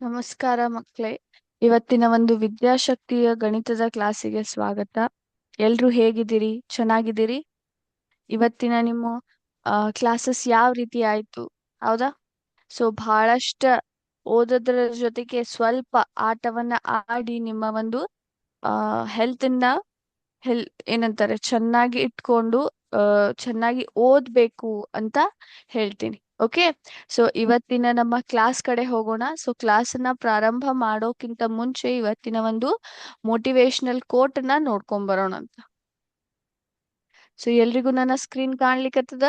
ನಮಸ್ಕಾರ ಮಕ್ಕಳೇ ಇವತ್ತಿನ ಒಂದು ವಿದ್ಯಾಶಕ್ತಿಯ ಗಣಿತದ ಕ್ಲಾಸಿಗೆ ಸ್ವಾಗತ. ಎಲ್ರೂ ಹೇಗಿದ್ದೀರಿ? ಚೆನ್ನಾಗಿದ್ದೀರಿ? ಇವತ್ತಿನ ನಿಮ್ಮ ಕ್ಲಾಸಸ್ ಯಾವ ರೀತಿ ಆಯ್ತು? ಹೌದಾ? ಸೊ ಬಹಳಷ್ಟ ಓದೋದ್ರ ಜೊತೆಗೆ ಸ್ವಲ್ಪ ಆಟವನ್ನ ಆಡಿ ನಿಮ್ಮ ಒಂದು ಹೆಲ್ತ್ನ ಹೆಲ್ ಏನಂತಾರೆ, ಚೆನ್ನಾಗಿ ಇಟ್ಕೊಂಡು ಚೆನ್ನಾಗಿ ಓದ್ಬೇಕು ಅಂತ ಹೇಳ್ತೀನಿ. ಓಕೆ ಸೊ ಇವತ್ತಿನ ನಮ್ಮ ಕ್ಲಾಸ್ ಕಡೆ ಹೋಗೋಣ. ಸೊ ಕ್ಲಾಸ್ ಪ್ರಾರಂಭ ಮಾಡೋಕ್ಕಿಂತ ಮುಂಚೆ ಇವತ್ತಿನ ಒಂದು ಮೋಟಿವೇಶನಲ್ ಕೋಟ್ನ ನೋಡ್ಕೊಂಡ್ ಬರೋಣ ಅಂತ. ಸೊ ಎಲ್ರಿಗೂ ನನ್ನ ಸ್ಕ್ರೀನ್ ಕಾಣ್ಲಿಕ್ಕತ್ತದ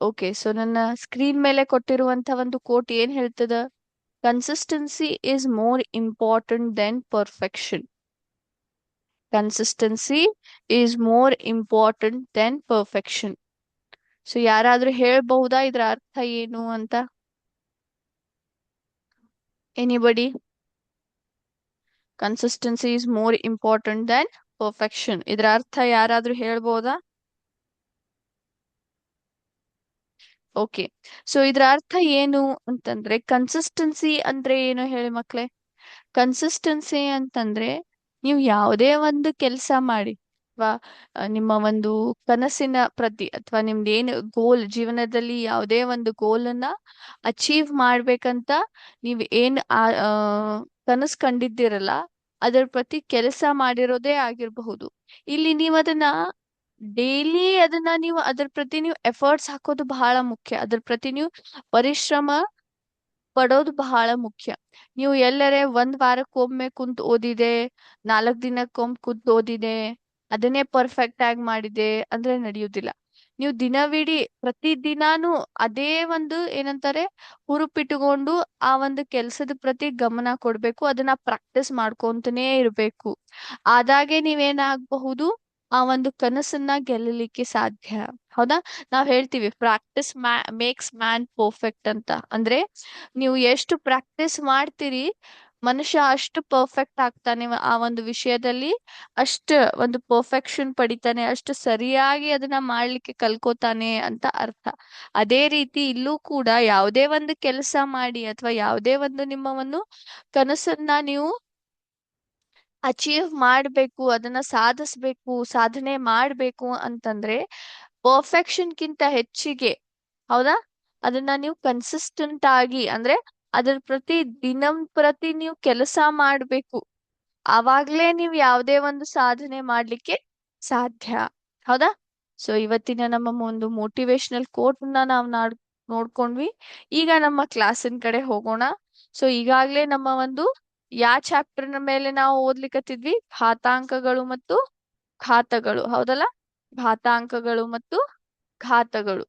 ಓಕೆ ಸೊ ನನ್ನ ಸ್ಕ್ರೀನ್ ಮೇಲೆ ಕೊಟ್ಟಿರುವಂತ ಒಂದು ಕೋಟ್ ಏನ್ ಹೇಳ್ತದ? Consistency is more important than perfection consistency is more important than perfection so ಯಾರಾದ್ರೂ ಹೇಳ್ಬಹುದಾ ಇದ್ರ ಅರ್ಥ ಏನು ಅಂತ? Anybody consistency is more important than perfection ಇದ್ರ ಅರ್ಥ ಯಾರಾದ್ರೂ ಹೇಳ್ಬಹುದಾ? ಓಕೆ ಸೊ ಇದ್ರ ಅರ್ಥ ಏನು ಅಂತಂದ್ರೆ ಕನ್ಸಿಸ್ಟೆನ್ಸಿ ಅಂದ್ರೆ ಏನು ಹೇಳಿ ಮಕ್ಳೇ? ಕನ್ಸಿಸ್ಟೆನ್ಸಿ ಅಂತಂದ್ರೆ ನೀವು ಯಾವುದೇ ಒಂದು ಕೆಲಸ ಮಾಡಿ ಅಥವಾ ನಿಮ್ಮ ಒಂದು ಕನಸಿನ ಪ್ರತಿ ಅಥವಾ ನಿಮ್ದು ಏನು ಗೋಲ್ ಜೀವನದಲ್ಲಿ ಯಾವುದೇ ಒಂದು ಗೋಲನ್ನ ಅಚೀವ್ ಮಾಡ್ಬೇಕಂತ ನೀವ್ ಏನ್ ಆ ಕನಸು ಕಂಡಿದ್ದೀರಲ್ಲ, ಅದರ ಪ್ರತಿ ಕೆಲಸ ಮಾಡಿರೋದೇ ಆಗಿರಬಹುದು. ಇಲ್ಲಿ ನೀವು ಅದನ್ನ ಡೈಲಿ ಅದನ್ನ ನೀವು ಅದ್ರ ಪ್ರತಿ ನೀವು ಎಫರ್ಟ್ಸ್ ಹಾಕೋದು ಬಹಳ ಮುಖ್ಯ. ಅದ್ರ ಪ್ರತಿ ನೀವು ಪರಿಶ್ರಮ ಪಡೋದು ಬಹಳ ಮುಖ್ಯ. ನೀವು ಎಲ್ಲರೇ ಒಂದ್ ವಾರಕ್ಕೊಮ್ಮೆ ಕುಂತ್ ಓದಿದೆ, ನಾಲ್ಕ್ ದಿನಕ್ಕೊಮ್ಮೆ ಕುಂತ್ ಓದಿದೆ ಅದನ್ನೇ ಪರ್ಫೆಕ್ಟ್ ಆಗಿ ಮಾಡಿದೆ ಅಂದ್ರೆ ನಡೆಯುವುದಿಲ್ಲ ನೀವು ದಿನವಿಡೀ ಪ್ರತಿ ದಿನಾನು ಅದೇ ಒಂದು ಏನಂತಾರೆ ಹುರುಪಿಟ್ಟುಕೊಂಡು ಆ ಒಂದು ಕೆಲ್ಸದ ಪ್ರತಿ ಗಮನ ಕೊಡ್ಬೇಕು, ಅದನ್ನ ಪ್ರಾಕ್ಟೀಸ್ ಮಾಡ್ಕೊಂತನೇ ಇರ್ಬೇಕು. ಆದಾಗೆ ನೀವೇನಾಗಬಹುದು, ಆ ಒಂದು ಕನಸನ್ನ ಗೆಲ್ಲಲಿಕ್ಕೆ ಸಾಧ್ಯ. ಹೌದಾ? ನಾವ್ ಹೇಳ್ತೀವಿ ಪ್ರಾಕ್ಟೀಸ್ ಮೇಕ್ಸ್ ಮ್ಯಾನ್ ಪರ್ಫೆಕ್ಟ್ ಅಂತ. ಅಂದ್ರೆ ನೀವು ಎಷ್ಟು ಪ್ರಾಕ್ಟೀಸ್ ಮಾಡ್ತೀರಿ ಮನುಷ್ಯ ಅಷ್ಟು ಪರ್ಫೆಕ್ಟ್ ಆಗ್ತಾನೆ ಆ ಒಂದು ವಿಷಯದಲ್ಲಿ. ಅಷ್ಟು ಒಂದು ಪರ್ಫೆಕ್ಷನ್ ಪಡಿತಾನೆ, ಅಷ್ಟು ಸರಿಯಾಗಿ ಅದನ್ನ ಮಾಡ್ಲಿಕ್ಕೆ ಕಲ್ಕೋತಾನೆ ಅಂತ ಅರ್ಥ. ಅದೇ ರೀತಿ ಇಲ್ಲೂ ಕೂಡ ಯಾವುದೇ ಒಂದು ಕೆಲಸ ಮಾಡಿ ಅಥವಾ ಯಾವುದೇ ಒಂದು ನಿಮ್ಮ ಒಂದು ಕನಸನ್ನ ನೀವು ಅಚೀವ್ ಮಾಡ್ಬೇಕು, ಅದನ್ನ ಸಾಧಿಸ್ಬೇಕು, ಸಾಧನೆ ಮಾಡ್ಬೇಕು ಅಂತಂದ್ರೆ ಪರ್ಫೆಕ್ಷನ್ ಕಿಂತ ಹೆಚ್ಚಿಗೆ, ಹೌದಾ? ಅದನ್ನ ನೀವು ಕನ್ಸಿಸ್ಟೆಂಟ್ ಆಗಿ ಅಂದ್ರೆ ಅದ್ರ ಪ್ರತಿ ದಿನಂ ಪ್ರತಿ ನೀವು ಕೆಲಸ ಮಾಡ್ಬೇಕು. ಆವಾಗ್ಲೇ ನೀವು ಯಾವುದೇ ಒಂದು ಸಾಧನೆ ಮಾಡ್ಲಿಕ್ಕೆ ಸಾಧ್ಯ. ಹೌದಾ? ಸೊ ಇವತ್ತಿನ ನಮ್ಮ ಒಂದು ಮೋಟಿವೇಶನಲ್ ಕೋಟ್ನ ನಾವು ನಾಡ್, ನೋಡ್ಕೊಂಡ್ವಿ. ಈಗ ನಮ್ಮ ಕ್ಲಾಸಿನ ಕಡೆ ಹೋಗೋಣ. ಸೊ ಈಗಾಗ್ಲೇ ನಮ್ಮ ಒಂದು ಯಾ ಚಾಪ್ಟರ್ ಮೇಲೆ ನಾವು ಓದ್ಲಿಕತ್ತಿದ್ವಿ. ಘಾತಾಂಕಗಳು ಮತ್ತು ಘಾತಗಳು. ಹೌದಲ್ಲ? ಘಾತಾಂಕಗಳು ಮತ್ತು ಘಾತಗಳು.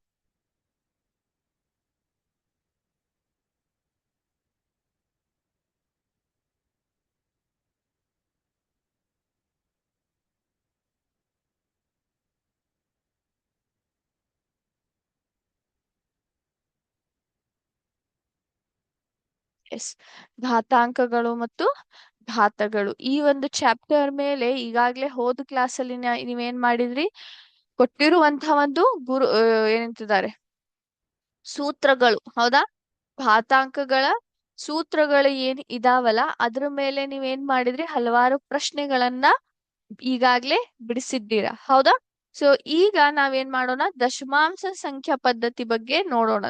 ಎಸ್. ಘಾತಾಂಕಗಳು ಮತ್ತು ಘಾತಗಳು. ಈ ಒಂದು ಚಾಪ್ಟರ್ ಮೇಲೆ ಈಗಾಗಲೇ ಹೋದ ಕ್ಲಾಸ್ ಅಲ್ಲಿ ನೀವೇನ್ ಮಾಡಿದ್ರಿ? ಕೊಟ್ಟಿರುವಂತಹ ಒಂದು ಗುರು ಏನಂತಿದ್ದಾರೆ? ಸೂತ್ರಗಳು. ಹೌದಾ? ಘಾತಾಂಕಗಳ ಸೂತ್ರಗಳು ಏನ್ ಇದಾವಲ್ಲ, ಅದ್ರ ಮೇಲೆ ನೀವೇನ್ ಮಾಡಿದ್ರಿ? ಹಲವಾರು ಪ್ರಶ್ನೆಗಳನ್ನ ಈಗಾಗ್ಲೇ ಬಿಡಿಸಿದ್ದೀರಾ. ಹೌದಾ? ಸೊ ಈಗ ನಾವೇನ್ ಮಾಡೋಣ? ದಶಮಾಂಶ ಸಂಖ್ಯಾ ಪದ್ಧತಿ ಬಗ್ಗೆ ನೋಡೋಣ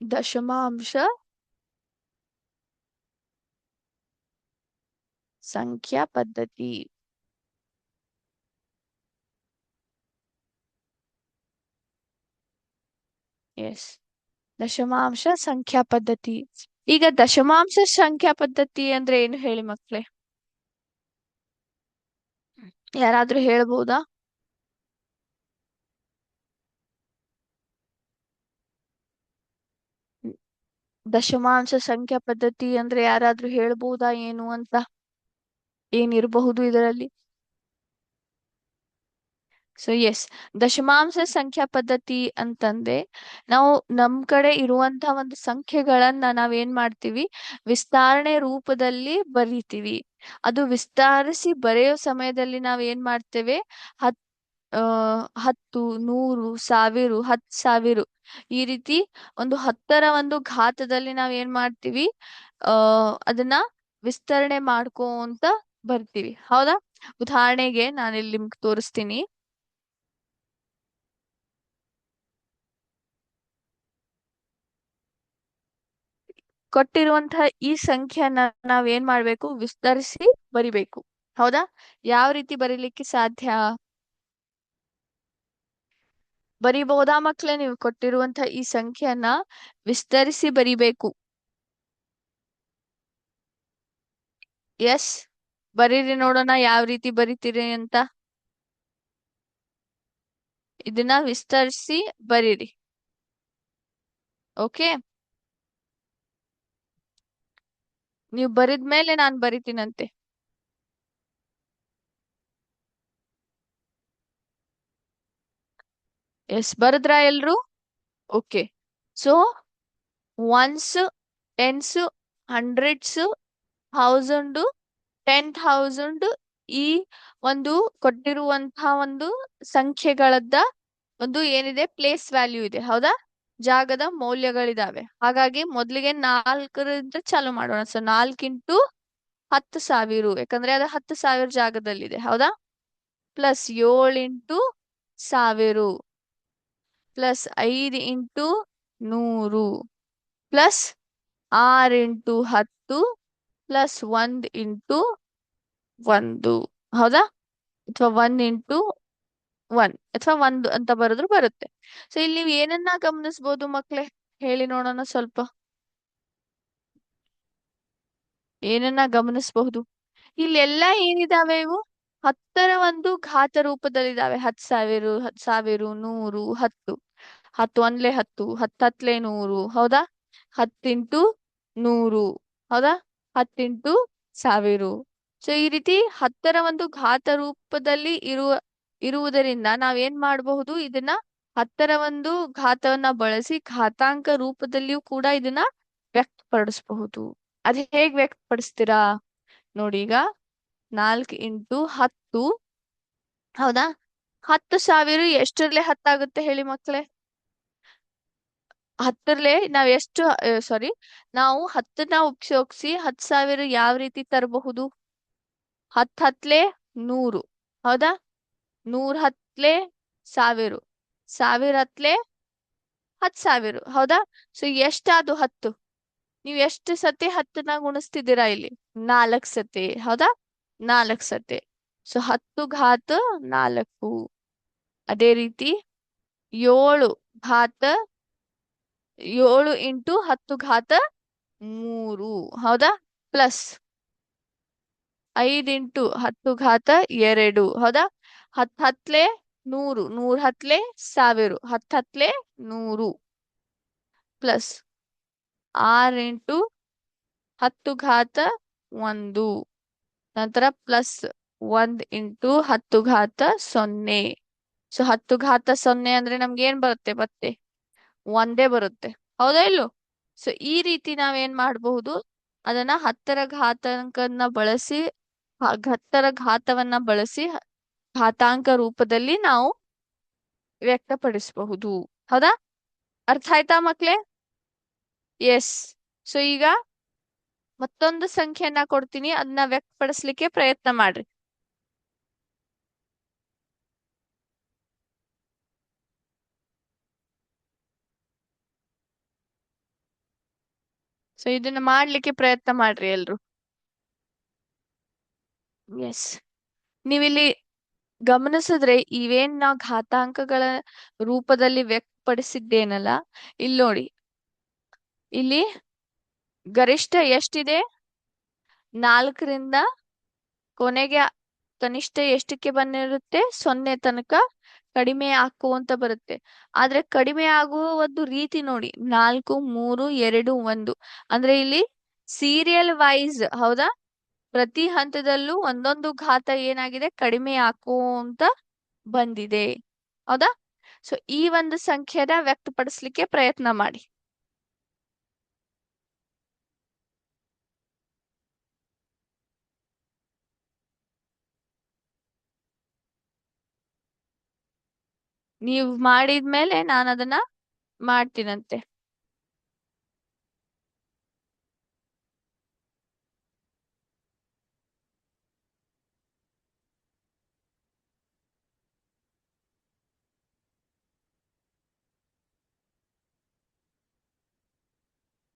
ಅಂತ ದಶಮಾಂಶ ಸಂಖ್ಯಾ ಪದ್ಧತಿ ಎಸ್ ದಶಮಾಂಶ ಸಂಖ್ಯಾ ಪದ್ಧತಿ ಈಗ ದಶಮಾಂಶ ಸಂಖ್ಯಾ ಪದ್ಧತಿ ಅಂದ್ರೆ ಏನು ಹೇಳಿ ಮಕ್ಳೇ? ಯಾರಾದ್ರೂ ಹೇಳ್ಬಹುದಾ ದಶಮಾಂಶ ಸಂಖ್ಯಾ ಪದ್ಧತಿ ಅಂದ್ರೆ ಯಾರಾದ್ರೂ ಹೇಳ್ಬಹುದಾ ಏನು ಅಂತ? ಏನಿರಬಹುದು ಇದರಲ್ಲಿ? ಸೊ ಎಸ್ ದಶಮಾಂಶ ಸಂಖ್ಯಾ ಪದ್ಧತಿ ಅಂತಂದ್ರೆ ನಾವು ನಮ್ ಕಡೆ ಇರುವಂತ ಒಂದು ಸಂಖ್ಯೆಗಳನ್ನ ನಾವೇನ್ ಮಾಡ್ತೀವಿ? ವಿಸ್ತರಣೆ ರೂಪದಲ್ಲಿ ಬರಿತೀವಿ. ಅದು ವಿಸ್ತರಿಸಿ ಬರೆಯೋ ಸಮಯದಲ್ಲಿ ನಾವ್ ಏನ್ ಮಾಡ್ತೇವೆ? ಹತ್ ಹತ್ತು, ನೂರು, ಸಾವಿರ, ಹತ್ತು ಸಾವಿರ. ಈ ರೀತಿ ಒಂದು ಹತ್ತರ ಒಂದು ಘಾತದಲ್ಲಿ ನಾವ್ ಏನ್ ಮಾಡ್ತೀವಿ? ಅಹ್ ಅದನ್ನ ವಿಸ್ತರಣೆ ಮಾಡ್ಕೋಂತ ಬರ್ತೀವಿ. ಹೌದಾ? ಉದಾಹರಣೆಗೆ ನಾನಿಲ್ಲಿ ನಿಮ್ಗೆ ತೋರಿಸ್ತೀನಿ. ಕೊಟ್ಟಿರುವಂತಹ ಈ ಸಂಖ್ಯೆಯನ್ನ ನಾವ್ ಏನ್ ಮಾಡ್ಬೇಕು? ವಿಸ್ತರಿಸಿ ಬರಿಬೇಕು. ಹೌದಾ? ಯಾವ ರೀತಿ ಬರೀಲಿಕ್ಕೆ ಸಾಧ್ಯ? ಬರಿಬಹುದಾ ಮಕ್ಳೇ? ನೀವು ಕೊಟ್ಟಿರುವಂತಹ ಈ ಸಂಖ್ಯೆಯನ್ನ ವಿಸ್ತರಿಸಿ ಬರಿಬೇಕು. ಎಸ್. ಬರೀರಿ ನೋಡೋಣ ಯಾವ ರೀತಿ ಬರಿತೀರಿ ಅಂತ. ಇದನ್ನ ವಿಸ್ತರಿಸಿ ಬರೀರಿ. ಓಕೆ? ನೀವು ಬರಿದ್ಮೇಲೆ ನಾನು ಬರಿತೀನಂತೆ. ಎಸ್ ಬರದ್ರ ಎಲ್ರು? Okay. So ones tens hundreds thousand ten thousand ಈ ಒಂದು ಕೊಟ್ಟಿರುವಂತಹ ಒಂದು ಸಂಖ್ಯೆಗಳದ್ದ ಒಂದು ಏನಿದೆ? ಪ್ಲೇಸ್ ವ್ಯಾಲ್ಯೂ ಇದೆ. ಹೌದಾ? ಜಾಗದ ಮೌಲ್ಯಗಳಿದಾವೆ. ಹಾಗಾಗಿ ಮೊದಲಿಗೆ ನಾಲ್ಕರಿಂದ ಚಾಲು ಮಾಡೋಣ. ಸೊ ನಾಲ್ಕು ಇಂಟು ಹತ್ತು ಸಾವಿರ. ಯಾಕಂದ್ರೆ ಅದು ಹತ್ತು ಸಾವಿರ ಜಾಗದಲ್ಲಿದೆ. ಹೌದಾ? ಪ್ಲಸ್ ಏಳು ಇಂಟು ಸಾವಿರ. ಪ್ಲಸ್ ಐದು ಇಂಟು ನೂರು ಪ್ಲಸ್ ಆರು ಇಂಟು ಹತ್ತು ಪ್ಲಸ್ ಒಂದು ಇಂಟು ಒಂದು. ಹೌದಾ? ಅಥವಾ ಒನ್ ಇಂಟು ಒನ್ ಅಥವಾ ಒಂದು ಅಂತ ಬರೆದ್ರು ಬರುತ್ತೆ. ಸೊ ಇಲ್ಲಿ ನೀವು ಏನನ್ನ ಗಮನಿಸ್ಬೋದು ಮಕ್ಳೇ? ಹೇಳಿ ನೋಡೋಣ ಸ್ವಲ್ಪ. ಏನನ್ನ ಗಮನಿಸಬಹುದು ಇಲ್ಲೆಲ್ಲ ಏನಿದಾವೆ ಇವು? ಹತ್ತರ ಒಂದು ಘಾತ ರೂಪದಲ್ಲಿದ್ದಾವೆ ಹತ್ ಸಾವಿರ ಹತ್ ಸಾವಿರ, ನೂರು, ಹತ್ತು. ಹತ್ತು ಒಂದ್ಲೆ ಹತ್ತು ಹತ್ತತ್ಲೆ ನೂರು, ಹೌದಾ? ಹತ್ತಿಂಟು ನೂರು, ಹೌದಾ? ಹತ್ತಿಂಟು ಸಾವಿರ. ಸೊ ಈ ರೀತಿ ಹತ್ತರ ಒಂದು ಘಾತ ರೂಪದಲ್ಲಿ ಇರುವ, ಇರುವುದರಿಂದ ನಾವೇನ್ ಮಾಡಬಹುದು? ಇದನ್ನ ಹತ್ತರ ಒಂದು ಘಾತವನ್ನ ಬಳಸಿ ಘಾತಾಂಕ ರೂಪದಲ್ಲಿಯೂ ಕೂಡ ಇದನ್ನ ವ್ಯಕ್ತಪಡಿಸಬಹುದು. ಅದ್ ಹೇಗ್ ವ್ಯಕ್ತಪಡಿಸ್ತೀರಾ? ನೋಡಿ ಈಗ ನಾಲ್ಕು ಇಂಟು ಹತ್ತು, ಹೌದಾ? ಹತ್ತು ಸಾವಿರ ಎಷ್ಟರಲ್ಲೇ ಹತ್ತಾಗುತ್ತೆ ಹೇಳಿ ಮಕ್ಳೇ ಹತ್ತರಲ್ಲೇ ನಾವ್ ಎಷ್ಟು ಸಾರಿ ನಾವು ಹತ್ತನ್ನ ಉಪಯೋಗಿಸಿ ಹತ್ ಸಾವಿರ ಯಾವ ರೀತಿ ತರಬಹುದು? ಹತ್ ಹತ್ಲೆ ನೂರು, ಹೌದಾ? ನೂರ್ ಹತ್ಲೆ ಸಾವಿರ ಸಾವಿರ ಹತ್ಲೆ ಹತ್ ಸಾವಿರ, ಹೌದಾ? ಸೊ ಎಷ್ಟಾದು ಹತ್ತು. ನೀವ್ ಎಷ್ಟು ಸತಿ ಹತ್ತನ್ನ ಗುಣಿಸ್ತಿದ್ದೀರಾ ಇಲ್ಲಿ? ನಾಲ್ಕ್ ಸತಿ, ಹೌದಾ? ನಾಲ್ಕ್ ಸತಿ. ಸೊ ಹತ್ತು ಘಾತ್ ನಾಲ್ಕು. ಅದೇ ರೀತಿ ಏಳು ಘಾತ ಏಳು ಇಂಟು ಹತ್ತು ಘಾತ ಮೂರು. ಹೌದಾ? ಪ್ಲಸ್ ಐದು ಇಂಟು ಹತ್ತು ಘಾತ ಎರಡು. ಹೌದಾ? ಹತ್ ಹತ್ಲೆ ನೂರು. ನೂರ್ ಹತ್ಲೆ ಸಾವಿರ. ಹತ್ ಹತ್ಲೆ ನೂರು. ಪ್ಲಸ್ ಆರ್ ಇಂಟು ಹತ್ತು ಘಾತ ಒಂದು. ನಂತರ ಪ್ಲಸ್ ಒಂದ್ ಇಂಟು ಹತ್ತು ಘಾತ ಸೊನ್ನೆ. ಸೊ ಹತ್ತು ಘಾತ ಸೊನ್ನೆ ಅಂದ್ರೆ ನಮ್ಗೆ ಏನ್ ಬರುತ್ತೆ ಮತ್ತೆ ಒಂದೇ ಬರುತ್ತೆ. ಹೌದಾ ಇಲ್ಲೋ? ಸೊ ಈ ರೀತಿ ನಾವೇನ್ ಮಾಡಬಹುದು? ಅದನ್ನ ಹತ್ತರ ಘಾತಾಂಕನ ಬಳಸಿ ಹತ್ತರ ಘಾತವನ್ನ ಬಳಸಿ ಘಾತಾಂಕ ರೂಪದಲ್ಲಿ ನಾವು ವ್ಯಕ್ತಪಡಿಸಬಹುದು. ಹೌದಾ? ಅರ್ಥ ಆಯ್ತಾ ಮಕ್ಳೇ? ಎಸ್ ಸೊ ಈಗ ಮತ್ತೊಂದು ಸಂಖ್ಯೆಯನ್ನ ಕೊಡ್ತೀನಿ. ಅದನ್ನ ವ್ಯಕ್ತಪಡಿಸ್ಲಿಕ್ಕೆ ಪ್ರಯತ್ನ ಮಾಡ್ರಿ. ಸೊ ಇದನ್ನ ಮಾಡ್ಲಿಕ್ಕೆ ಪ್ರಯತ್ನ ಮಾಡ್ರಿ ಎಲ್ರು. ಎಸ್ ನೀವಿಲ್ಲಿ ಗಮನಿಸಿದ್ರೆ ಇವೇನ್ ನಾವು ಘಾತಾಂಕಗಳ ರೂಪದಲ್ಲಿ ವ್ಯಕ್ತಪಡಿಸಿದ್ದೇನಲ್ಲ ಇಲ್ಲಿ ನೋಡಿ. ಇಲ್ಲಿ ಗರಿಷ್ಠ ಎಷ್ಟಿದೆ? ನಾಲ್ಕರಿಂದ ಕೊನೆಗೆ ಕನಿಷ್ಠ ಎಷ್ಟಕ್ಕೆ ಬಂದಿರುತ್ತೆ? ಸೊನ್ನೆ ತನಕ ಕಡಿಮೆ ಆಗುವಂತ ಬರುತ್ತೆ. ಆದ್ರೆ ಕಡಿಮೆ ಆಗುವ ಒಂದು ರೀತಿ ನೋಡಿ, ನಾಲ್ಕು, ಮೂರು, ಎರಡು, ಒಂದು. ಅಂದ್ರೆ ಇಲ್ಲಿ ಸೀರಿಯಲ್ ವೈಸ್ ಹೌದಾ? ಪ್ರತಿ ಹಂತದಲ್ಲೂ ಒಂದೊಂದು ಘಾತ ಏನಾಗಿದೆ? ಕಡಿಮೆ ಅಂತ ಬಂದಿದೆ. ಹೌದಾ? ಸೊ ಈ ಒಂದು ಸಂಖ್ಯೆನ ವ್ಯಕ್ತಪಡಿಸ್ಲಿಕ್ಕೆ ಪ್ರಯತ್ನ ಮಾಡಿ. ನೀವ್ ಮಾಡಿದ್ಮೇಲೆ ನಾನು ಅದನ್ನ ಮಾಡ್ತೀನಂತೆ.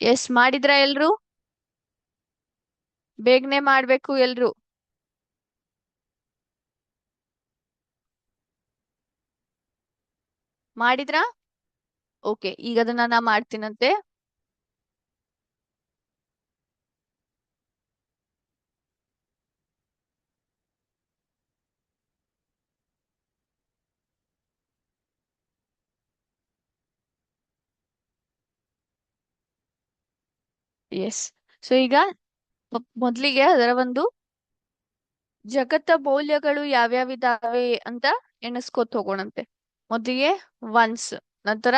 ಎಸ್ ಮಾಡಿದ್ರ ಎಲ್ರು? ಬೇಗನೆ ಮಾಡ್ಬೇಕು ಎಲ್ರು? ಮಾಡಿದ್ರಾ? ಓಕೆ ಈಗ ಅದನ್ನ ನಾ ಮಾಡ್ತೀನಂತೆ. ಎಸ್ ಸೊ ಈಗ ಮೊದ್ಲಿಗೆ ಅದರ ಒಂದು ಜಗತ್ತ ಮೌಲ್ಯಗಳು ಯಾವ್ಯಾವಿದಾವೆ ಅಂತ ಎಣಸ್ಕೊತ್ ಹೋಗೋಣಂತೆ. ಮೊದಲಿಗೆ ಒನ್ಸ್ ನಂತರ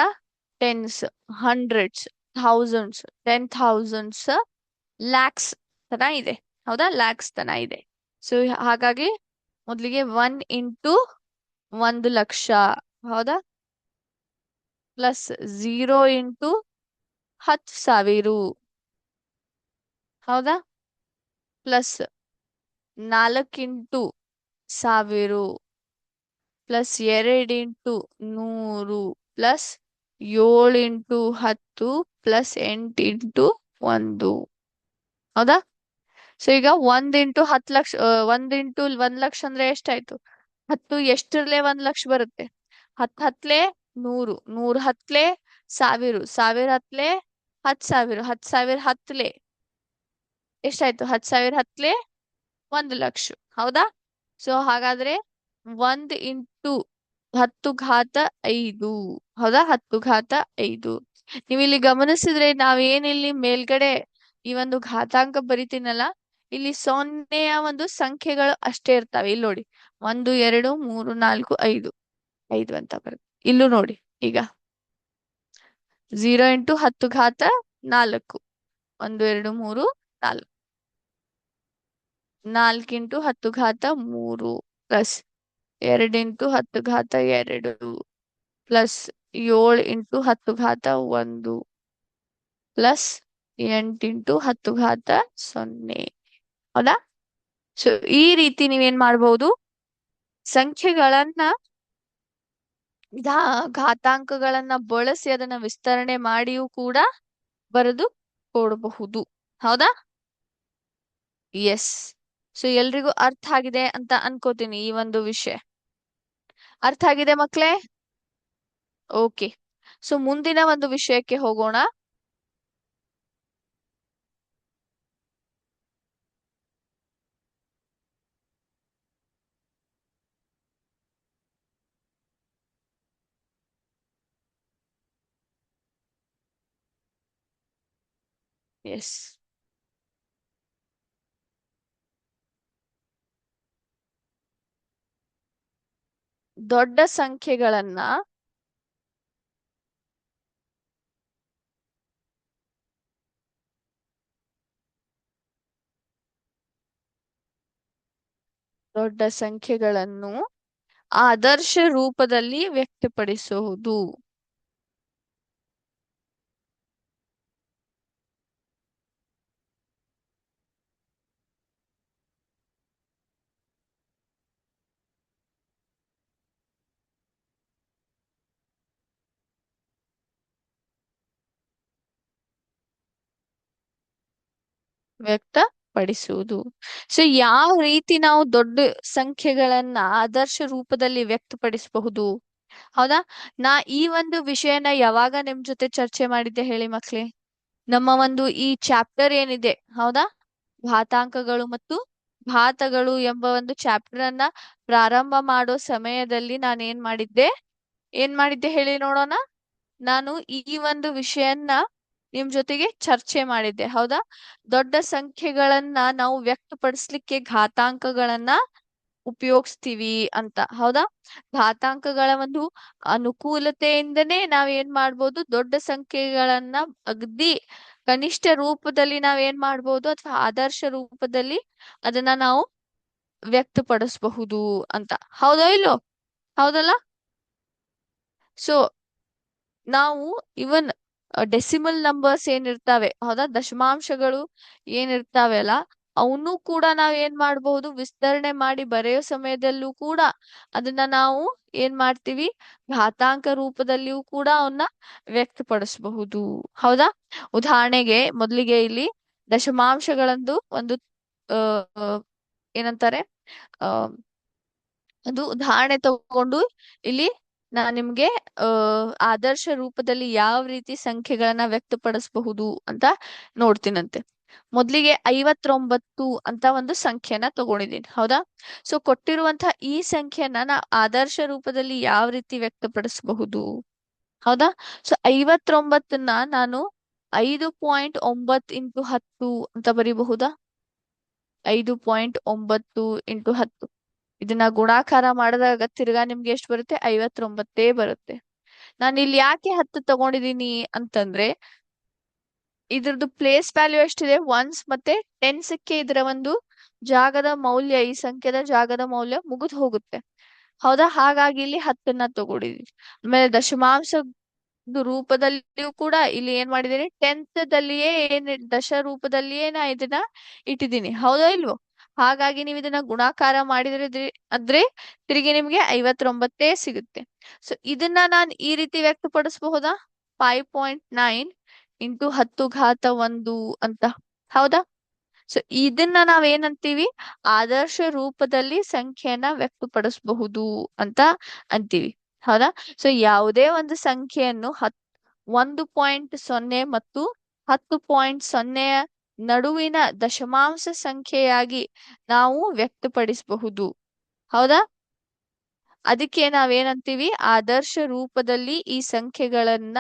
tens hundreds thousands ten thousands lakhs ತನ ಇದೆ. ಹೌದಾ? ಲ್ಯಾಕ್ಸ್ ತನ ಇದೆ. ಸೊ ಹಾಗಾಗಿ ಮೊದಲಿಗೆ ಒನ್ ಇಂಟು ಒಂದು ಲಕ್ಷ, ಹೌದಾ? ಪ್ಲಸ್ ಝೀರೋ ಇಂಟು ಹತ್ತು ಸಾವಿರ, ಹೌದಾ? ಪ್ಲಸ್ ನಾಲ್ಕು ಇಂಟು ಸಾವಿರ. ಪ್ಲಸ್ ಎರಡು ಇಂಟು ನೂರು ಪ್ಲಸ್ ಏಳು ಇಂಟು ಹತ್ತು ಪ್ಲಸ್ ಎಂಟು ಇಂಟು ಒಂದು. ಹೌದಾ? ಸೊ ಈಗ ಒಂದ್ ಇಂಟು ಹತ್ತು ಲಕ್ಷ ಒಂದ್ ಇಂಟು ಒಂದ್ ಲಕ್ಷ ಅಂದ್ರೆ ಎಷ್ಟಾಯ್ತು? ಹತ್ತು ಎಷ್ಟರಲ್ಲೇ ಒಂದ್ ಲಕ್ಷ ಬರುತ್ತೆ? ಹತ್ ಹತ್ಲೆ ನೂರು, ನೂರ್ ಹತ್ಲೆ ಸಾವಿರ ಸಾವಿರ ಹತ್ಲೆ ಹತ್ ಸಾವಿರ ಹತ್ ಸಾವಿರ ಹತ್ಲೆ. ಎಷ್ಟಾಯ್ತು? ಹತ್ ಸಾವಿರ ಹತ್ಲೆ ಒಂದು ಲಕ್ಷ. ಹೌದಾ? ಸೊ ಹಾಗಾದ್ರೆ ಒಂದ್ ಇಂಟು ಹತ್ತು ಘಾತ ಐದು. ಹೌದಾ? ಹತ್ತು ಘಾತ ಐದು. ನೀವು ಇಲ್ಲಿ ಗಮನಿಸಿದ್ರೆ ನಾವೇನಿಲ್ಲಿ ಮೇಲ್ಗಡೆ ಈ ಒಂದು ಘಾತಾಂಕ ಬರಿತೀನಲ್ಲ, ಇಲ್ಲಿ ಸೊನ್ನೆಯ ಒಂದು ಸಂಖ್ಯೆಗಳು ಅಷ್ಟೇ ಇರ್ತಾವೆ. ಇಲ್ಲಿ ನೋಡಿ, ಒಂದು, ಎರಡು, ಮೂರು, ನಾಲ್ಕು, ಐದು. ಐದು ಅಂತ ಬರುತ್ತೆ. ಇಲ್ಲೂ ನೋಡಿ, ಈಗ. ಝೀರೋ ಇಂಟು ಹತ್ತು ಘಾತ ನಾಲ್ಕು. ಒಂದು, ಎರಡು, ಮೂರು, ನಾಲ್ಕು. ನಾಲ್ಕು ಇಂಟು ಹತ್ತು ಘಾತ ಮೂರು ಪ್ಲಸ್ ಎರಡು ಇಂಟು ಹತ್ತು ಘಾತ ಎರಡು ಪ್ಲಸ್ ಏಳು ಇಂಟು ಹತ್ತು ಘಾತ ಒಂದು ಪ್ಲಸ್ ಎಂಟಿಂಟು ಹತ್ತು ಘಾತ ಸೊನ್ನೆ. ಹೌದಾ? ಸೊ ಈ ರೀತಿ ನೀವೇನ್ ಮಾಡಬಹುದು ಸಂಖ್ಯೆಗಳನ್ನ ಘಾತಾಂಕಗಳನ್ನ ಬಳಸಿ ಅದನ್ನ ವಿಸ್ತರಣೆ ಮಾಡಿಯೂ ಕೂಡ ಬರೆದು ಕೊಡಬಹುದು. ಹೌದಾ? ಎಸ್ ಸೊ ಎಲ್ರಿಗೂ ಅರ್ಥ ಆಗಿದೆ ಅಂತ ಅನ್ಕೋತೀನಿ ಈ ಒಂದು ವಿಷಯ. ಅರ್ಥ ಆಗಿದೆ ಮಕ್ಳೇ? ಓಕೆ ಸೊ ಮುಂದಿನ ಒಂದು ವಿಷಯಕ್ಕೆ ಹೋಗೋಣ. ಎಸ್ ದೊಡ್ಡ ಸಂಖ್ಯೆಗಳನ್ನ ದೊಡ್ಡ ಸಂಖ್ಯೆಗಳನ್ನು ಆದರ್ಶ ರೂಪದಲ್ಲಿ ವ್ಯಕ್ತಪಡಿಸುವುದು. ವ್ಯಕ್ತಪಡಿಸುವುದು. ಸೊ ಯಾವ ರೀತಿ ನಾವು ದೊಡ್ಡ ಸಂಖ್ಯೆಗಳನ್ನ ಆದರ್ಶ ರೂಪದಲ್ಲಿ ವ್ಯಕ್ತಪಡಿಸಬಹುದು? ಹೌದಾ? ನಾ ಈ ಒಂದು ವಿಷಯನ ಯಾವಾಗ ನಿಮ್ ಜೊತೆ ಚರ್ಚೆ ಮಾಡಿದ್ದೆ ಹೇಳಿ ಮಕ್ಳೇ? ನಮ್ಮ ಒಂದು ಈ ಚಾಪ್ಟರ್ ಏನಿದೆ, ಹೌದಾ? ಘಾತಾಂಕಗಳು ಮತ್ತು ಘಾತಗಳು ಎಂಬ ಒಂದು ಚಾಪ್ಟರ್ ಅನ್ನ ಪ್ರಾರಂಭ ಮಾಡೋ ಸಮಯದಲ್ಲಿ ನಾನು ಏನ್ ಮಾಡಿದ್ದೆ? ಏನ್ ಮಾಡಿದ್ದೆ ಹೇಳಿ ನೋಡೋಣ. ನಾನು ಈ ಒಂದು ವಿಷಯನ್ನ ನಿಮ್ ಜೊತೆಗೆ ಚರ್ಚೆ ಮಾಡಿದ್ದೆ. ಹೌದಾ? ದೊಡ್ಡ ಸಂಖ್ಯೆಗಳನ್ನ ನಾವು ವ್ಯಕ್ತಪಡಿಸ್ಲಿಕ್ಕೆ ಘಾತಾಂಕಗಳನ್ನ ಉಪಯೋಗಿಸ್ತೀವಿ ಅಂತ. ಹೌದಾ? ಘಾತಾಂಕಗಳ ಒಂದು ಅನುಕೂಲತೆಯಿಂದನೇ ನಾವ್ ಏನ್ ಮಾಡ್ಬೋದು? ದೊಡ್ಡ ಸಂಖ್ಯೆಗಳನ್ನ ಅಗ್ದಿ ಕನಿಷ್ಠ ರೂಪದಲ್ಲಿ ನಾವ್ ಏನ್ ಮಾಡ್ಬೋದು ಅಥವಾ ಆದರ್ಶ ರೂಪದಲ್ಲಿ ಅದನ್ನ ನಾವು ವ್ಯಕ್ತಪಡಿಸಬಹುದು ಅಂತ. ಹೌದೋ ಇಲ್ಲೋ? ಹೌದಲ್ಲ? ಸೊ ನಾವು ಇವನ್ ಡೆಸಿಮಲ್ ನಂಬರ್ಸ್ ಏನಿರ್ತಾವೆ, ಹೌದಾ? ದಶಮಾಂಶಗಳು ಏನಿರ್ತಾವೆ ಅಲ್ಲ ಅವನು ಕೂಡ ನಾವ್ ಏನ್ ಮಾಡಬಹುದು? ವಿಸ್ತರಣೆ ಮಾಡಿ ಬರೆಯೋ ಸಮಯದಲ್ಲೂ ಕೂಡ ಅದನ್ನ ನಾವು ಏನ್ ಮಾಡ್ತೀವಿ? ಘಾತಾಂಕ ರೂಪದಲ್ಲಿಯೂ ಕೂಡ ಅವನ್ನ ವ್ಯಕ್ತಪಡಿಸಬಹುದು. ಹೌದಾ? ಉದಾಹರಣೆಗೆ ಮೊದಲಿಗೆ ಇಲ್ಲಿ ದಶಮಾಂಶಗಳಂದು ಒಂದು ಏನಂತಾರೆ? ಅಹ್ ಅದು ಉದಾಹರಣೆ ತಗೊಂಡು ಇಲ್ಲಿ ನಾನ್ ನಿಮ್ಗೆ ಅಹ್ ಆದರ್ಶ ರೂಪದಲ್ಲಿ ಯಾವ ರೀತಿ ಸಂಖ್ಯೆಗಳನ್ನ ವ್ಯಕ್ತಪಡಿಸಬಹುದು ಅಂತ ನೋಡ್ತೀನಂತೆ. ಮೊದ್ಲಿಗೆ ಐವತ್ತೊಂಬತ್ತು ಅಂತ ಒಂದು ಸಂಖ್ಯೆನ ತಗೊಂಡಿದ್ದೀನಿ, ಹೌದಾ? ಸೊ ಕೊಟ್ಟಿರುವಂತಹ ಈ ಸಂಖ್ಯೆನ ನಾ ಆದರ್ಶ ರೂಪದಲ್ಲಿ ಯಾವ ರೀತಿ ವ್ಯಕ್ತಪಡಿಸಬಹುದು? ಹೌದಾ? ಸೊ ಐವತ್ತೊಂಬತ್ತನ್ನ ನಾನು ಐದು ಪಾಯಿಂಟ್ ಒಂಬತ್ ಇಂಟು ಹತ್ತು ಅಂತ ಬರೀಬಹುದಾ? ಐದು ಪಾಯಿಂಟ್ ಒಂಬತ್ತು ಇಂಟು ಹತ್ತು. ಇದನ್ನ ಗುಣಾಕಾರ ಮಾಡಿದಾಗ ತಿರ್ಗಾ ನಿಮ್ಗೆ ಎಷ್ಟು ಬರುತ್ತೆ? ಐವತ್ತೊಂಬತ್ತೇ ಬರುತ್ತೆ. ನಾನು ಇಲ್ಲಿ ಯಾಕೆ ಹತ್ತು ತಗೊಂಡಿದೀನಿ ಅಂತಂದ್ರೆ, ಇದ್ರದ್ದು ಪ್ಲೇಸ್ ವ್ಯಾಲ್ಯೂ ಎಷ್ಟಿದೆ? ಒನ್ಸ್ ಮತ್ತೆ ಟೆನ್ಸ್ಗೆ ಇದರ ಒಂದು ಜಾಗದ ಮೌಲ್ಯ, ಈ ಸಂಖ್ಯೆದ ಜಾಗದ ಮೌಲ್ಯ ಮುಗಿದು ಹೋಗುತ್ತೆ. ಹೌದಾ? ಹಾಗಾಗಿ ಇಲ್ಲಿ ಹತ್ತನ್ನ ತಗೊಂಡಿದೀನಿ. ಆಮೇಲೆ ದಶಮಾಂಶ ರೂಪದಲ್ಲಿಯೂ ಕೂಡ ಇಲ್ಲಿ ಏನ್ ಮಾಡಿದೀನಿ? ಟೆಂತ್ ದಲ್ಲಿಯೇ ಏನ್ ದಶ ರೂಪದಲ್ಲಿಯೇ ನಾ ಇದನ್ನ ಇಟ್ಟಿದ್ದೀನಿ ಹೌದಾ ಇಲ್ವೋ? ಹಾಗಾಗಿ ನೀವು ಇದನ್ನ ಗುಣಾಕಾರ ಮಾಡಿದ್ರೆ ಅಂದ್ರೆ ತಿರುಗಿ ನಿಮ್ಗೆ ಐವತ್ತೊಂಬತ್ತೇ ಸಿಗುತ್ತೆ. ಸೊ ಇದನ್ನ ನಾನು ಈ ರೀತಿ ವ್ಯಕ್ತಪಡಿಸಬಹುದಾ? ಫೈವ್ ಪಾಯಿಂಟ್ ನೈನ್ ಇಂಟು ಹತ್ತು ಘಾತ ಒಂದು ಅಂತ. ಹೌದಾ? ಸೊ ಇದನ್ನ ನಾವೇನಂತೀವಿ ಆದರ್ಶ ರೂಪದಲ್ಲಿ ಸಂಖ್ಯೆಯನ್ನ ವ್ಯಕ್ತಪಡಿಸಬಹುದು ಅಂತ ಅಂತೀವಿ. ಹೌದಾ? ಸೊ ಯಾವುದೇ ಒಂದು ಸಂಖ್ಯೆಯನ್ನು ಹತ್, ಒಂದು ಪಾಯಿಂಟ್ ಸೊನ್ನೆ ಮತ್ತು ಹತ್ತು ಪಾಯಿಂಟ್ ಸೊನ್ನೆಯ ನಡುವಿನ ದಶಮಾಂಶ ಸಂಖ್ಯೆಯಾಗಿ ನಾವು ವ್ಯಕ್ತಪಡಿಸಬಹುದು. ಹೌದಾ? ಅದಕ್ಕೆ ನಾವೇನಂತೀವಿ? ಆದರ್ಶ ರೂಪದಲ್ಲಿ ಈ ಸಂಖ್ಯೆಗಳನ್ನ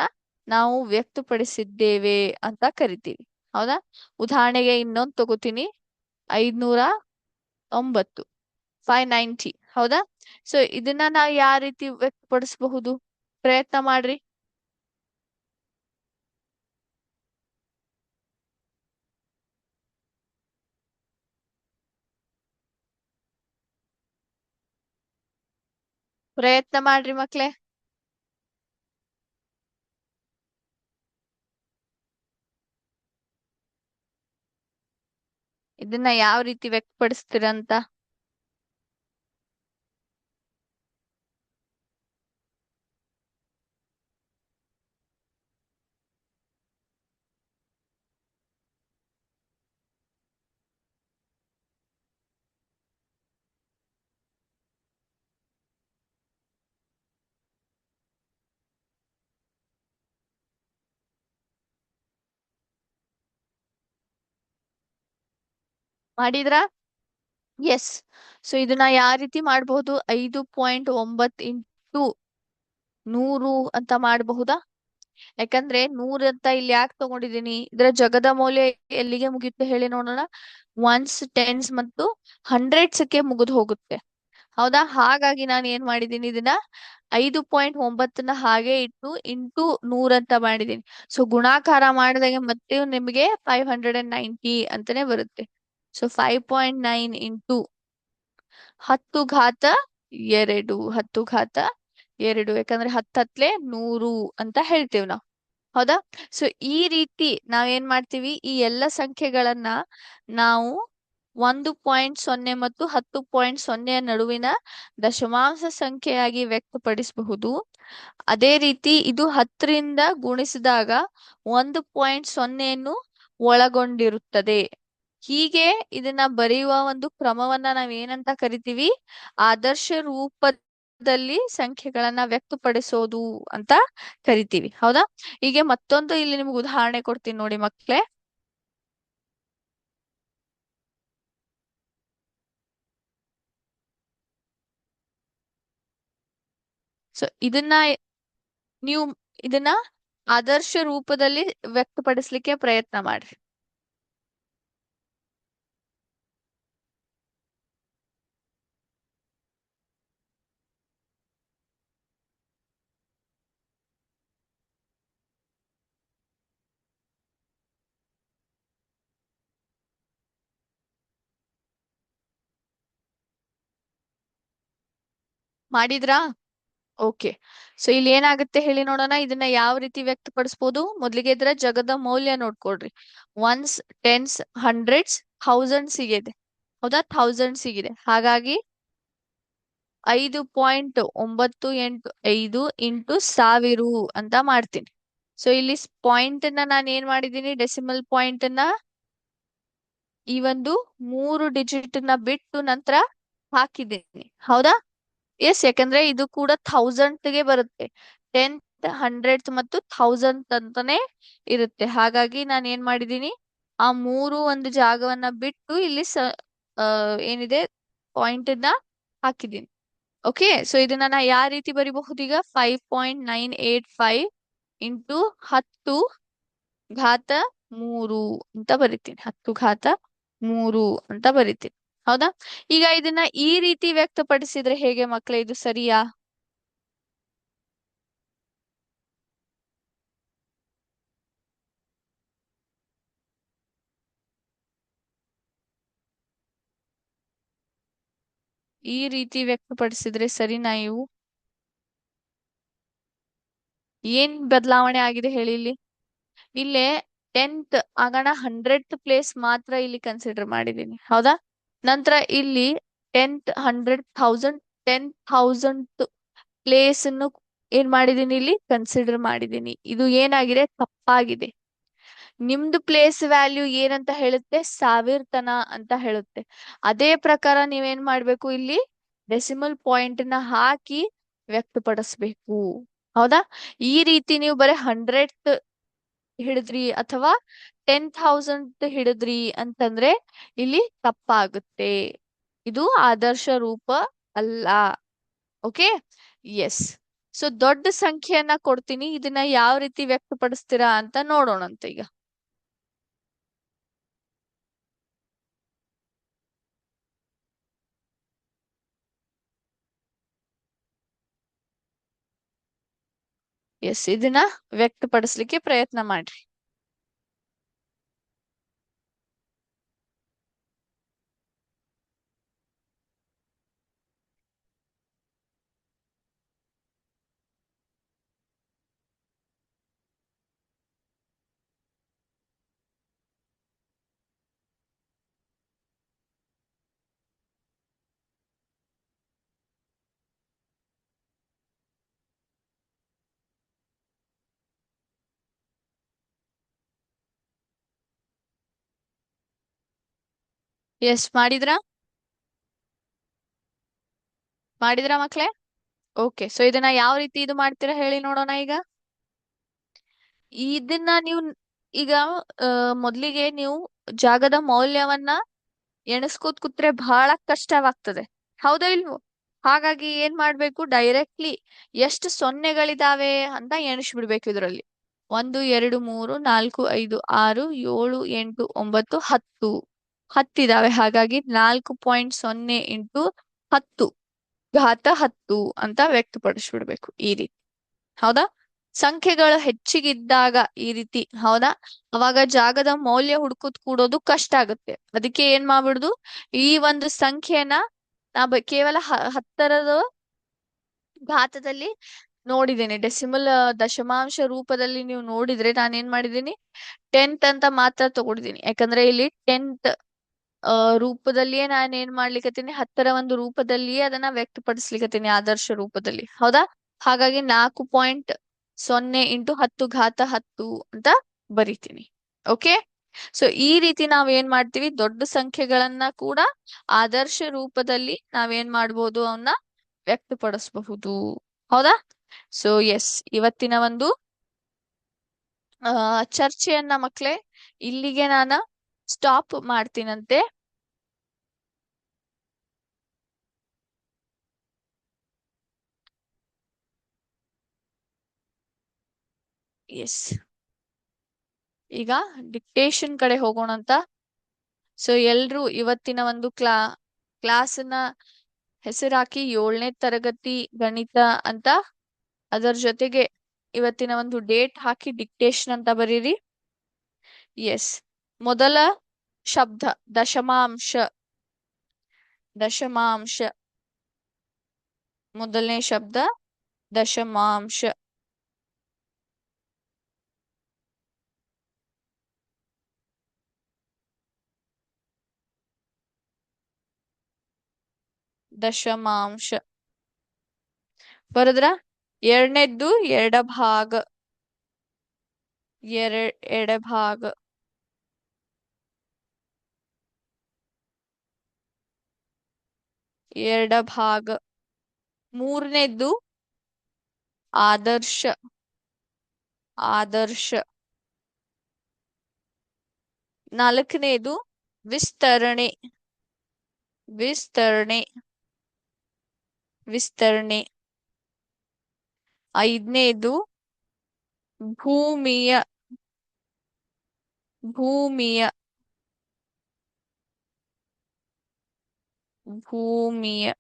ನಾವು ವ್ಯಕ್ತಪಡಿಸಿದ್ದೇವೆ ಅಂತ ಕರಿತೀವಿ. ಹೌದಾ? ಉದಾಹರಣೆಗೆ ಇನ್ನೊಂದು ತಗೋತೀನಿ. ಐದ್ನೂರ ಒಂಬತ್ತು ಫೈವ್ ನೈಂಟಿ. ಹೌದಾ? ಸೊ ಇದನ್ನ ನಾವು ಯಾವ ರೀತಿ ವ್ಯಕ್ತಪಡಿಸಬಹುದು? ಪ್ರಯತ್ನ ಮಾಡ್ರಿ. ಪ್ರಯತ್ನ ಮಾಡ್ರಿ ಮಕ್ಳೇ. ಇದನ್ನ ಯಾವ ರೀತಿ ವ್ಯಕ್ತಪಡಿಸ್ತೀರಂತ ಮಾಡಿದ್ರಾ? ಎಸ್ ಸೊ ಇದನ್ನ ಯಾವ ರೀತಿ ಮಾಡಬಹುದು? ಐದು ಪಾಯಿಂಟ್ ಒಂಬತ್ ಇಂಟು ನೂರು ಅಂತ ಮಾಡಬಹುದಾ? ಯಾಕಂದ್ರೆ ನೂರ್ ಅಂತ ಇಲ್ಲಿ ಯಾಕೆ ತಗೊಂಡಿದೀನಿ ಇದರ ಜಗದ ಮೌಲ್ಯ ಎಲ್ಲಿಗೆ ಮುಗಿಯುತ್ತೆ ಹೇಳಿ ನೋಡೋಣ. ಒನ್ಸ್ ಟೆನ್ಸ್ ಮತ್ತು ಹಂಡ್ರೆಡ್ಸ್ಗೆ ಮುಗಿದು ಹೋಗುತ್ತೆ. ಹೌದಾ? ಹಾಗಾಗಿ ನಾನು ಏನ್ ಮಾಡಿದೀನಿ ಇದನ್ನ? ಐದು ಪಾಯಿಂಟ್ ಒಂಬತ್ತನ್ನ ಹಾಗೆ ಇಟ್ಟು ಇಂಟು ನೂರ್ ಅಂತ ಮಾಡಿದೀನಿ ಸೊ ಗುಣಾಕಾರ ಮಾಡಿದಾಗ ಮತ್ತೆ ನಿಮಗೆ ಫೈವ್ ಹಂಡ್ರೆಡ್ ಅಂಡ್ ನೈಂಟಿ ಅಂತಾನೆ ಬರುತ್ತೆ. So five point nine into ಹತ್ತು ಘಾತ ಎರಡು, ಹತ್ತು ಘಾತ ಎರಡು. ಯಾಕಂದ್ರೆ ಹತ್ತತ್ಲೆ ನೂರು ಅಂತ ಹೇಳ್ತೇವೆ ನಾವು. ಹೌದಾ? ಸೊ ಈ ರೀತಿ ನಾವೇನ್ ಮಾಡ್ತೀವಿ? ಈ ಎಲ್ಲ ಸಂಖ್ಯೆಗಳನ್ನ ನಾವು ಒಂದು ಪಾಯಿಂಟ್ ಸೊನ್ನೆ ಮತ್ತು ಹತ್ತು ಪಾಯಿಂಟ್ ಸೊನ್ನೆಯ ನಡುವಿನ ದಶಮಾಂಶ ಸಂಖ್ಯೆಯಾಗಿ ವ್ಯಕ್ತಪಡಿಸಬಹುದು. ಅದೇ ರೀತಿ ಇದು ಹತ್ತರಿಂದ ಗುಣಿಸಿದಾಗ ಒಂದು ಪಾಯಿಂಟ್ ಸೊನ್ನೆಯನ್ನು ಒಳಗೊಂಡಿರುತ್ತದೆ. ಹೀಗೆ ಇದನ್ನ ಬರೆಯುವ ಒಂದು ಕ್ರಮವನ್ನ ನಾವ್ ಏನಂತ ಕರಿತೀವಿ? ಆದರ್ಶ ರೂಪದಲ್ಲಿ ಸಂಖ್ಯೆಗಳನ್ನ ವ್ಯಕ್ತಪಡಿಸೋದು ಅಂತ ಕರಿತೀವಿ. ಹೌದಾ? ಹೀಗೆ ಮತ್ತೊಂದು ಇಲ್ಲಿ ನಿಮ್ಗೆ ಉದಾಹರಣೆ ಕೊಡ್ತೀನಿ ನೋಡಿ ಮಕ್ಳೇ. ಸೊ ಇದನ್ನ ನೀವು ಇದನ್ನ ಆದರ್ಶ ರೂಪದಲ್ಲಿ ವ್ಯಕ್ತಪಡಿಸ್ಲಿಕ್ಕೆ ಪ್ರಯತ್ನ ಮಾಡ್ರಿ. ಮಾಡಿದ್ರಾ? ಓಕೆ. ಸೊ, ಇಲ್ಲಿ ಏನಾಗುತ್ತೆ ಹೇಳಿ ನೋಡೋಣ. ಇದನ್ನ ಯಾವ ರೀತಿ ವ್ಯಕ್ತಪಡಿಸ್ಬೋದು? ಮೊದಲಿಗೆ ಇದ್ರ ಜಗದ ಮೌಲ್ಯ ನೋಡ್ಕೊಳ್ರಿ. ಒನ್ಸ್ ಟೆನ್ಸ್ ಹಂಡ್ರೆಡ್ಸ್ ಥೌಸಂಡ್ಸ್ ಇದೆ. ಹೌದಾ? ಥೌಸಂಡ್ಸ್ ಇದೆ. ಹಾಗಾಗಿ ಐದು ಪಾಯಿಂಟ್ ಒಂಬತ್ತು ಎಂಟು ಐದು ಇಂಟು ಸಾವಿರ ಅಂತ ಮಾಡ್ತೀನಿ. ಸೊ, ಇಲ್ಲಿ ಪಾಯಿಂಟ್ ಅನ್ನ ನಾನು ಏನ್ ಮಾಡಿದೀನಿ ಡೆಸಿಮಲ್ ಪಾಯಿಂಟ್ ಅನ್ನ ಈ ಒಂದು ಮೂರು ಡಿಜಿಟ್ನ ಬಿಟ್ಟು ನಂತರ ಹಾಕಿದ್ದೀನಿ. ಹೌದಾ? ಎಸ್ ಯಾಕಂದ್ರೆ ಇದು ಕೂಡ ಥೌಸಂಡ್ಗೆ ಬರುತ್ತೆ. ಟೆಂತ್ ಹಂಡ್ರೆಡ್ ಮತ್ತು ಥೌಸಂಡ್ ಅಂತಾನೆ ಇರುತ್ತೆ. ಹಾಗಾಗಿ ನಾನು ಏನ್ ಮಾಡಿದೀನಿ ಆ ಮೂರು ಒಂದು ಜಾಗವನ್ನ ಬಿಟ್ಟು ಇಲ್ಲಿ ಸ ಏನಿದೆ? ಪಾಯಿಂಟ್ನ ಹಾಕಿದ್ದೀನಿ. ಓಕೆ ಸೊ ಇದನ್ನ ನಾ ಯಾವ ರೀತಿ ಬರಿಬಹುದು ಈಗ? Five point nine eight five into ಹತ್ತು ಘಾತ ಮೂರು ಅಂತ ಬರಿತೀನಿ. ಹತ್ತು ಘಾತ ಮೂರು ಅಂತ ಬರಿತೀನಿ. ಹೌದಾ? ಈಗ ಇದನ್ನ ಈ ರೀತಿ ವ್ಯಕ್ತಪಡಿಸಿದ್ರೆ ಹೇಗೆ ಮಕ್ಕಳೇ ಇದು ಸರಿಯಾ? ಈ ರೀತಿ ವ್ಯಕ್ತಪಡಿಸಿದ್ರೆ ಸರಿನಾ ಇವು? ಏನ್ ಬದಲಾವಣೆ ಆಗಿದೆ ಹೇಳಿ ಇಲ್ಲಿ? ಇಲ್ಲೇ ಟೆಂತ್ ಆಗಣ ಹಂಡ್ರೆಡ್ ಪ್ಲೇಸ್ ಮಾತ್ರ ಇಲ್ಲಿ ಕನ್ಸಿಡರ್ ಮಾಡಿದೀನಿ ಹೌದಾ? ನಂತರ ಇಲ್ಲಿ tenth hundred thousand ten thousand place ಅನ್ನು ಏನ್ ಮಾಡಿದೀನಿ ಇಲ್ಲಿ? ಕನ್ಸಿಡರ್ ಮಾಡಿದೀನಿ. ಇದು ಏನಾಗಿದೆ? ತಪ್ಪಾಗಿದೆ. ನಿಮ್ದು ಪ್ಲೇಸ್ ವ್ಯಾಲ್ಯೂ ಏನಂತ ಹೇಳುತ್ತೆ? ಸಾವಿರ ತನ ಅಂತ ಹೇಳುತ್ತೆ. ಅದೇ ಪ್ರಕಾರ ನೀವೇನ್ ಮಾಡ್ಬೇಕು ಇಲ್ಲಿ? ಡೆಸಿಮಲ್ ಪಾಯಿಂಟ್ನ ಹಾಕಿ ವ್ಯಕ್ತಪಡಿಸ್ಬೇಕು. ಹೌದಾ? ಈ ರೀತಿ ನೀವು ಬರೀ ಹಂಡ್ರೆಡ್ ಹಿಡಿದ್ರಿ ಅಥವಾ ಟೆನ್ ಥೌಸಂಡ್ ಹಿಡಿದ್ರಿ ಅಂತಂದ್ರೆ ಇಲ್ಲಿ ತಪ್ಪಾಗುತ್ತೆ. ಇದು ಆದರ್ಶ ರೂಪ ಅಲ್ಲ. ಓಕೆ ಎಸ್ ಸೊ ದೊಡ್ಡ ಸಂಖ್ಯೆಯನ್ನ ಕೊಡ್ತೀನಿ. ಇದನ್ನ ಯಾವ ರೀತಿ ವ್ಯಕ್ತಪಡಿಸ್ತೀರಾ ಅಂತ ನೋಡೋಣಂತ ಈಗ. ಎಸ್ ಇದನ್ನ ವ್ಯಕ್ತಪಡಿಸ್ಲಿಕ್ಕೆ ಪ್ರಯತ್ನ ಮಾಡ್ರಿ. ಎಸ್ ಮಾಡಿದ್ರಾ? ಮಾಡಿದ್ರಾ ಮಕ್ಳೇ? ಓಕೆ ಸೊ ಇದನ್ನ ಯಾವ ರೀತಿ ಇದು ಮಾಡ್ತೀರಾ ಹೇಳಿ ನೋಡೋಣ ಈಗ. ಇದನ್ನ ನೀವು ಈಗ ಮೊದ್ಲಿಗೆ ನೀವು ಜಾಗದ ಮೌಲ್ಯವನ್ನ ಎಣಿಸ್ಕೋತ್ ಕೂತ್ರೆ ಬಹಳ ಕಷ್ಟವಾಗ್ತದೆ. ಹೌದಾ ಇಲ್ವೋ? ಹಾಗಾಗಿ ಏನ್ ಮಾಡ್ಬೇಕು? ಡೈರೆಕ್ಟ್ಲಿ ಎಷ್ಟು ಸೊನ್ನೆಗಳಿದಾವೆ ಅಂತ ಎಣಿಸ್ಬಿಡ್ಬೇಕು ಇದರಲ್ಲಿ. ಒಂದು, ಎರಡು, ಮೂರು, ನಾಲ್ಕು, ಐದು, ಆರು, ಏಳು, ಎಂಟು, ಒಂಬತ್ತು, ಹತ್ತು. ಹತ್ತಿದಾವೆ. ಹಾಗಾಗಿ ನಾಲ್ಕು ಪಾಯಿಂಟ್ ಸೊನ್ನೆ ಇಂಟು ಹತ್ತು, ಘಾತ ಹತ್ತು ಅಂತ ವ್ಯಕ್ತಪಡಿಸ್ಬಿಡ್ಬೇಕು ಈ ರೀತಿ. ಹೌದಾ? ಸಂಖ್ಯೆಗಳು ಹೆಚ್ಚಿಗಿದ್ದಾಗ ಈ ರೀತಿ, ಹೌದಾ? ಅವಾಗ ಜಾಗದ ಮೌಲ್ಯ ಹುಡ್ಕುತ್ ಕೂಡೋದು ಕಷ್ಟ ಆಗುತ್ತೆ. ಅದಕ್ಕೆ ಏನ್ ಮಾಡ್ಬಿಡುದು? ಈ ಒಂದು ಸಂಖ್ಯೆನ ನಾ ಕೇವಲ ಹತ್ತರದ ಘಾತದಲ್ಲಿ ನೋಡಿದ್ದೇನೆ. ಡೆಸಿಮಲ್, ದಶಮಾಂಶ ರೂಪದಲ್ಲಿ ನೀವು ನೋಡಿದ್ರೆ ನಾನು ಏನ್ ಮಾಡಿದ್ದೀನಿ? ಟೆಂತ್ ಅಂತ ಮಾತ್ರ ತಗೊಂಡಿದ್ದೀನಿ ಯಾಕಂದ್ರೆ ಇಲ್ಲಿ ಟೆಂತ್ ರೂಪದಲ್ಲಿಯೇ ನಾನು ಏನ್ ಮಾಡ್ಲಿಕ್ಕತ್ತೀನಿ ಹತ್ತರ ಒಂದು ರೂಪದಲ್ಲಿಯೇ ಅದನ್ನ ವ್ಯಕ್ತಪಡಿಸ್ಲಿಕ್ಕತ್ತೀನಿ ಆದರ್ಶ ರೂಪದಲ್ಲಿ. ಹೌದಾ? ಹಾಗಾಗಿ ನಾಲ್ಕು ಪಾಯಿಂಟ್ ಸೊನ್ನೆ ಇಂಟು ಹತ್ತು ಘಾತ ಹತ್ತು ಅಂತ ಬರಿತೀನಿ. ಓಕೆ? ಸೊ, ಈ ರೀತಿ ನಾವ್ ಏನ್ ಮಾಡ್ತೀವಿ? ದೊಡ್ಡ ಸಂಖ್ಯೆಗಳನ್ನ ಕೂಡ ಆದರ್ಶ ರೂಪದಲ್ಲಿ ನಾವೇನ್ ಮಾಡ್ಬೋದು ಅವನ್ನ ವ್ಯಕ್ತಪಡಿಸಬಹುದು. ಹೌದಾ? So, yes. ಇವತ್ತಿನ ಒಂದು ಚರ್ಚೆಯನ್ನ ಮಕ್ಳೇ, ಇಲ್ಲಿಗೆ ನಾನು ಸ್ಟಾಪ್ ಮಾಡ್ತೀನಂತೆ. ಎಸ್ ಈಗ ಡಿಕ್ಟೇಷನ್ ಕಡೆ ಹೋಗೋಣ ಅಂತ. ಸೊ ಎಲ್ರು ಇವತ್ತಿನ ಒಂದು ಕ್ಲಾ ಕ್ಲಾಸ್ನ ಹೆಸರಾಕಿ ಏಳನೇ ತರಗತಿ ಗಣಿತ ಅಂತ ಅದರ ಜೊತೆಗೆ ಇವತ್ತಿನ ಒಂದು ಡೇಟ್ ಹಾಕಿ ಡಿಕ್ಟೇಷನ್ ಅಂತ ಬರೀರಿ. ಎಸ್ ಮೊದಲ ಶಬ್ದ, ದಶಮಾಂಶ. ದಶಮಾಂಶ. ಮೊದಲನೇ ಶಬ್ದ, ದಶಮಾಂಶ. ದಶಮಾಂಶ. ಬರದ್ರ? ಎರಡನೇದ್ದು ಎಡಭಾಗ ಎರ ಎಡಭಾಗ ಎಡಭಾಗ ಮೂರನೇದ್ದು ಆದರ್ಶ. ಆದರ್ಶ. ನಾಲ್ಕನೇದು ವಿಸ್ತರಣೆ. ವಿಸ್ತರಣೆ. ವಿಸ್ತರಣೆ. ಐದನೇದು, ಭೂಮಿಯ ಭೂಮಿಯ ಭೂಮಿಯ.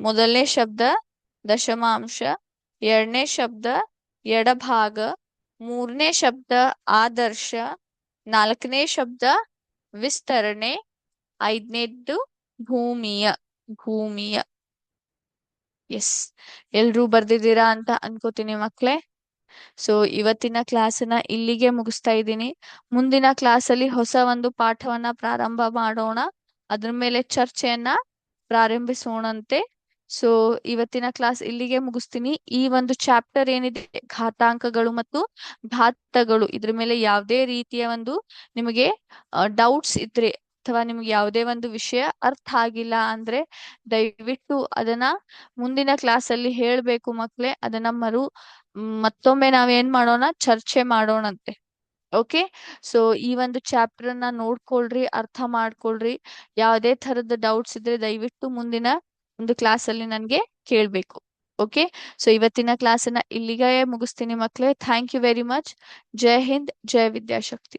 ಮೊದಲನೇ ಶಬ್ದ, ದಶಮಾಂಶ. ಎರಡನೇ ಶಬ್ದ, ಎಡಭಾಗ. ಮೂರನೇ ಶಬ್ದ, ಆದರ್ಶ. ನಾಲ್ಕನೇ ಶಬ್ದ, ವಿಸ್ತರಣೆ. ಐದನೇದ್ದು ಭೂಮಿಯ ಭೂಮಿಯ, ಎಸ್, ಎಲ್ರೂ ಬರ್ದಿದ್ದೀರಾ ಅಂತ ಅನ್ಕೋತೀನಿ ಮಕ್ಳೇ. ಸೊ ಇವತ್ತಿನ ಕ್ಲಾಸನ್ನ ಇಲ್ಲಿಗೆ ಮುಗಿಸ್ತಾ ಇದ್ದೀನಿ. ಮುಂದಿನ ಕ್ಲಾಸಲ್ಲಿ ಹೊಸ ಒಂದು ಪಾಠವನ್ನ ಪ್ರಾರಂಭ ಮಾಡೋಣ. ಅದ್ರ ಮೇಲೆ ಚರ್ಚೆಯನ್ನ ಪ್ರಾರಂಭಿಸೋಣಂತೆ. ಸೊ ಇವತ್ತಿನ ಕ್ಲಾಸ್ ಇಲ್ಲಿಗೆ ಮುಗಿಸ್ತೀನಿ. ಈ ಒಂದು ಚಾಪ್ಟರ್ ಏನಿದೆ? ಘಾತಾಂಕಗಳು ಮತ್ತು ಘಾತಗಳು. ಇದ್ರ ಮೇಲೆ ಯಾವುದೇ ರೀತಿಯ ಒಂದು ನಿಮಗೆ ಡೌಟ್ಸ್ ಇದ್ರೆ ಅಥವಾ ನಿಮ್ಗೆ ಯಾವುದೇ ಒಂದು ವಿಷಯ ಅರ್ಥ ಆಗಿಲ್ಲ ಅಂದ್ರೆ ದಯವಿಟ್ಟು ಅದನ್ನ ಮುಂದಿನ ಕ್ಲಾಸ್ ಅಲ್ಲಿ ಹೇಳ್ಬೇಕು ಮಕ್ಳೆ. ಅದನ್ನ ಮರು, ಮತ್ತೊಮ್ಮೆ ನಾವೇನ್ ಮಾಡೋಣ? ಚರ್ಚೆ ಮಾಡೋಣಂತೆ. ಓಕೆ ಸೊ ಈ ಒಂದು ಚಾಪ್ಟರ್ನ ನೋಡ್ಕೊಳ್ರಿ, ಅರ್ಥ ಮಾಡ್ಕೊಳ್ರಿ. ಯಾವುದೇ ತರದ ಡೌಟ್ಸ್ ಇದ್ರೆ ದಯವಿಟ್ಟು ಮುಂದಿನ ಒಂದು ಕ್ಲಾಸ್ ಅಲ್ಲಿ ನನ್ಗೆ ಕೇಳ್ಬೇಕು. ಓಕೆ ಸೊ ಇವತ್ತಿನ ಕ್ಲಾಸ್ ಅನ್ನ ಇಲ್ಲಿಗೆ ಮುಗಿಸ್ತೀನಿ ಮಕ್ಳೇ. ಥ್ಯಾಂಕ್ ಯು ವೆರಿ ಮಚ್ ಜೈ ಹಿಂದ್ ಜೈ ವಿದ್ಯಾಶಕ್ತಿ